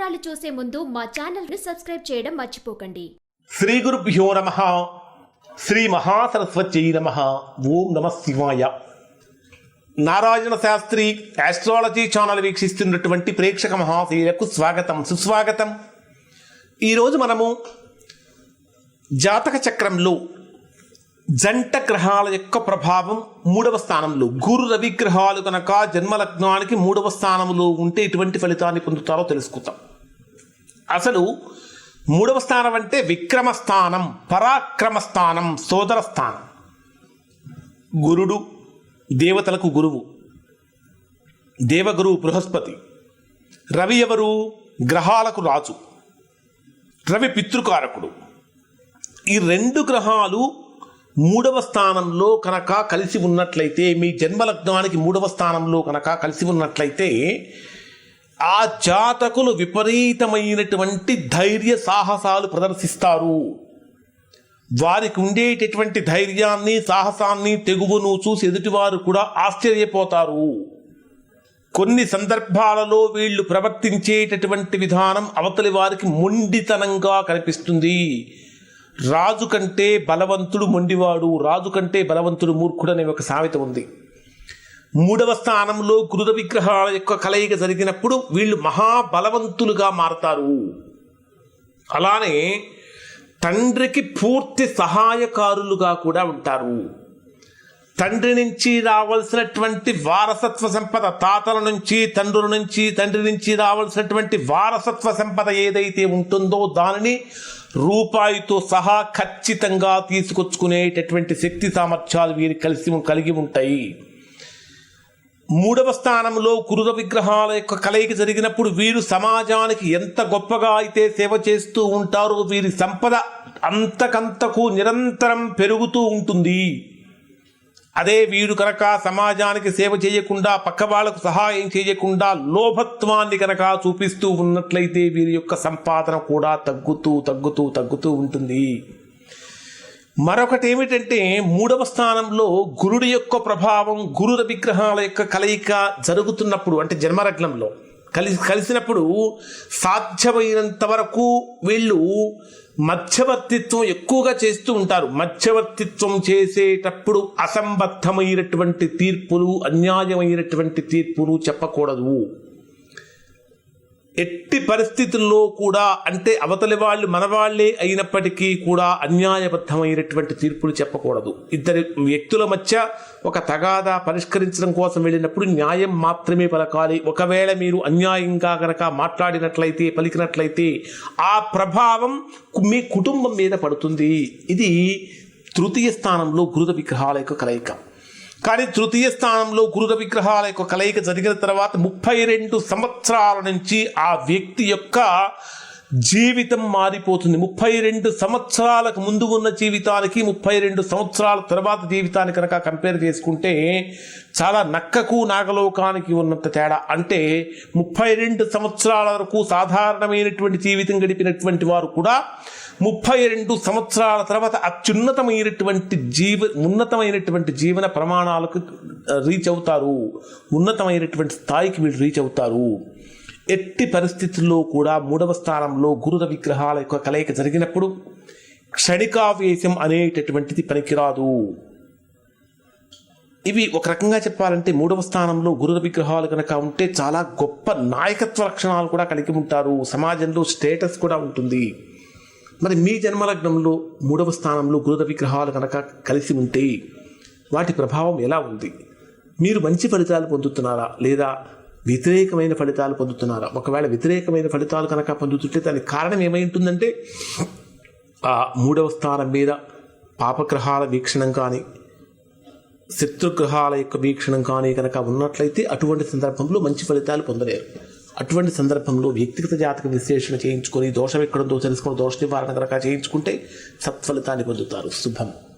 వివరాలు చూసే ముందు మా ఛానల్ సబ్స్క్రైబ్ చేయడం మర్చిపోకండి. శ్రీ గురుభ్యో నమ. శ్రీ మహాసరస్వతి నమ. ఓం నమ శివాయ. నారాయణ శాస్త్రి ఆస్ట్రాలజీ ఛానల్ వీక్షిస్తున్నటువంటి ప్రేక్షక మహాశీలకు స్వాగతం సుస్వాగతం. ఈరోజు మనము జాతక చక్రంలో జంట గ్రహాల యొక్క ప్రభావం మూడవ స్థానంలో. గురు రవి గ్రహాలు కనుక జన్మలగ్నానికి మూడవ స్థానంలో ఉంటే ఎటువంటి ఫలితాన్ని పొందుతారో తెలుసుకుందాం. అసలు మూడవ స్థానం అంటే విక్రమ స్థానం పరాక్రమ స్థానం సోదర స్థానం. గురుడు దేవతలకు గురువు దేవగురువు బృహస్పతి. రవి ఎవరు? గ్రహాలకు రాజు. రవి పితృకారకుడు. ఈ రెండు గ్రహాలు మూడవ స్థానంలో కనుక కలిసి ఉన్నట్లయితే మీ జన్మలగ్నానికి మూడవ స్థానంలో కనుక కలిసి ఉన్నట్లయితే ఆ జాతకులు విపరీతమైనటువంటి ధైర్య సాహసాలు ప్రదర్శిస్తారు. వారికి ఉండేటటువంటి ధైర్యాన్ని సాహసాన్ని తెగువను చూసి ఎదుటివారు కూడా ఆశ్చర్యపోతారు. కొన్ని సందర్భాలలో వీళ్ళు ప్రవర్తించేటటువంటి విధానం అవతలి వారికి మొండితనంగా కనిపిస్తుంది. రాజు కంటే బలవంతుడు మొండివాడు రాజు కంటే బలవంతుడు మూర్ఖుడు అనే ఒక సామెత ఉంది. మూడవ స్థానంలో గురుద విగ్రహాల యొక్క కలయిక జరిగినప్పుడు వీళ్ళు మహాబలవంతులుగా మారతారు. అలానే తండ్రికి పూర్తి సహాయకారులుగా కూడా ఉంటారు. తండ్రి నుంచి రావాల్సినటువంటి వారసత్వ సంపద తాతల నుంచి తండ్రుల నుంచి తండ్రి నుంచి రావాల్సినటువంటి వారసత్వ సంపద ఏదైతే ఉంటుందో దానిని రూపాయితో సహా ఖచ్చితంగా తీసుకొచ్చుకునేటటువంటి శక్తి సామర్థ్యాలు వీరి కలిసి కలిగి ఉంటాయి. మూడవ స్థానంలో కురుద విగ్రహాల యొక్క కలయిక జరిగినప్పుడు వీరు సమాజానికి ఎంత గొప్పగా అయితే సేవ చేస్తూ ఉంటారో వీరి సంపద అంతకంతకు నిరంతరం పెరుగుతూ ఉంటుంది. అదే వీరు కనుక సమాజానికి సేవ చేయకుండా పక్క వాళ్ళకు సహాయం చేయకుండా లోభత్వాన్ని కనుక చూపిస్తూ ఉన్నట్లయితే వీరి యొక్క సంపాదన కూడా తగ్గుతూ తగ్గుతూ తగ్గుతూ ఉంటుంది. మరొకటి ఏమిటంటే మూడవ స్థానంలో గురుడి యొక్క ప్రభావం గురుల విగ్రహాల యొక్క కలయిక జరుగుతున్నప్పుడు అంటే జన్మరగ్నంలో కలిసి కలిసినప్పుడు సాధ్యమైనంత వరకు వీళ్ళు మధ్యవర్తిత్వం ఎక్కువగా చేస్తూ ఉంటారు. మధ్యవర్తిత్వం చేసేటప్పుడు అసంబద్ధమైనటువంటి తీర్పులు అన్యాయమైనటువంటి తీర్పులు చెప్పకూడదు. ఎట్టి పరిస్థితుల్లో కూడా అంటే అవతలి వాళ్ళు మనవాళ్ళే అయినప్పటికీ కూడా అన్యాయబద్ధమైనటువంటి తీర్పులు చెప్పకూడదు. ఇద్దరి వ్యక్తుల మధ్య ఒక తగాదా పరిష్కరించడం కోసం వెళ్ళినప్పుడు న్యాయం మాత్రమే పలకాలి. ఒకవేళ మీరు అన్యాయంగా గనక మాట్లాడినట్లయితే పలికినట్లయితే ఆ ప్రభావం మీ కుటుంబం మీద పడుతుంది. ఇది తృతీయ స్థానంలో గురుద విగ్రహాల యొక్క కలయిక. కానీ తృతీయ స్థానంలో గురుద విగ్రహాల యొక్క కలయిక జరిగిన తర్వాత ముప్పై రెండు సంవత్సరాల నుంచి ఆ వ్యక్తి యొక్క జీవితం మారిపోతుంది. ముప్పై రెండు సంవత్సరాలకు ముందు ఉన్న జీవితానికి ముప్పై రెండు సంవత్సరాల తర్వాత జీవితానికి కనుక కంపేర్ చేసుకుంటే చాలా నక్కకు నాగలోకానికి ఉన్నంత తేడా. అంటే ముప్పై రెండు సంవత్సరాల వరకు సాధారణమైనటువంటి జీవితం గడిపినటువంటి వారు కూడా ముప్పై రెండు సంవత్సరాల తర్వాత అత్యున్నతమైనటువంటి జీవ ఉన్నతమైనటువంటి జీవన ప్రమాణాలకు రీచ్ అవుతారు. ఉన్నతమైనటువంటి స్థాయికి వీళ్ళు రీచ్ అవుతారు. ఎట్టి పరిస్థితుల్లో కూడా మూడవ స్థానంలో గురుద విగ్రహాల యొక్క కలయిక జరిగినప్పుడు క్షణికావేశం అనేటటువంటిది పనికిరాదు. ఇవి ఒక రకంగా చెప్పాలంటే మూడవ స్థానంలో గురుల విగ్రహాలు కనుక ఉంటే చాలా గొప్ప నాయకత్వ లక్షణాలు కూడా కలిగి ఉంటారు. సమాజంలో స్టేటస్ కూడా ఉంటుంది. మరి మీ జన్మలగ్నంలో మూడవ స్థానంలో గురుద విగ్రహాలు కనుక కలిసి ఉంటే వాటి ప్రభావం ఎలా ఉంది? మీరు మంచి ఫలితాలు పొందుతున్నారా? లేదా వ్యతిరేకమైన ఫలితాలు పొందుతున్నారా? ఒకవేళ వ్యతిరేకమైన ఫలితాలు కనుక పొందుతుంటే దానికి కారణం ఏమై ఉంటుందంటే ఆ మూడవ స్థానం మీద పాపగ్రహాల వీక్షణం కానీ శత్రుగ్రహాల యొక్క వీక్షణం కానీ కనుక ఉన్నట్లయితే అటువంటి సందర్భంలో మంచి ఫలితాలు పొందలేరు. అటువంటి సందర్భంలో వ్యక్తిగత జాతక విశ్లేషణ చేయించుకొని దోషం ఎక్కడుందో తెలుసుకొని దోష నివారణ కనుక చేయించుకుంటే సత్ఫలితాన్ని పొందుతారు. శుభం.